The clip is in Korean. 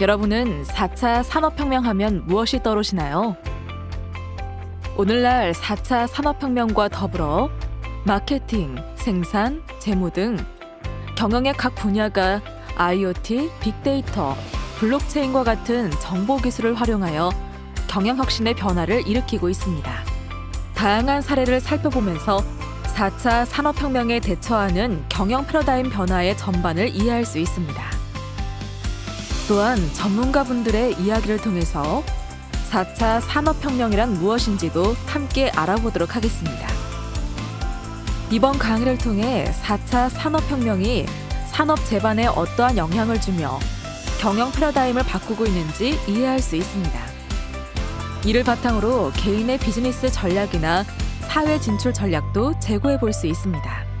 여러분은 4차 산업혁명 하면 무엇이 떠오르시나요? 오늘날 4차 산업혁명과 더불어 마케팅, 생산, 재무 등 경영의 각 분야가 IoT, 빅데이터, 블록체인과 같은 정보 기술을 활용하여 경영 혁신의 변화를 일으키고 있습니다. 다양한 사례를 살펴보면서 4차 산업혁명에 대처하는 경영 패러다임 변화의 전반을 이해할 수 있습니다. 또한 전문가분들의 이야기를 통해서 4차 산업혁명이란 무엇인지도 함께 알아보도록 하겠습니다. 이번 강의를 통해 4차 산업혁명이 산업 재반에 어떠한 영향을 주며 경영 패러다임을 바꾸고 있는지 이해할 수 있습니다. 이를 바탕으로 개인의 비즈니스 전략이나 사회 진출 전략도 제고해 볼 수 있습니다.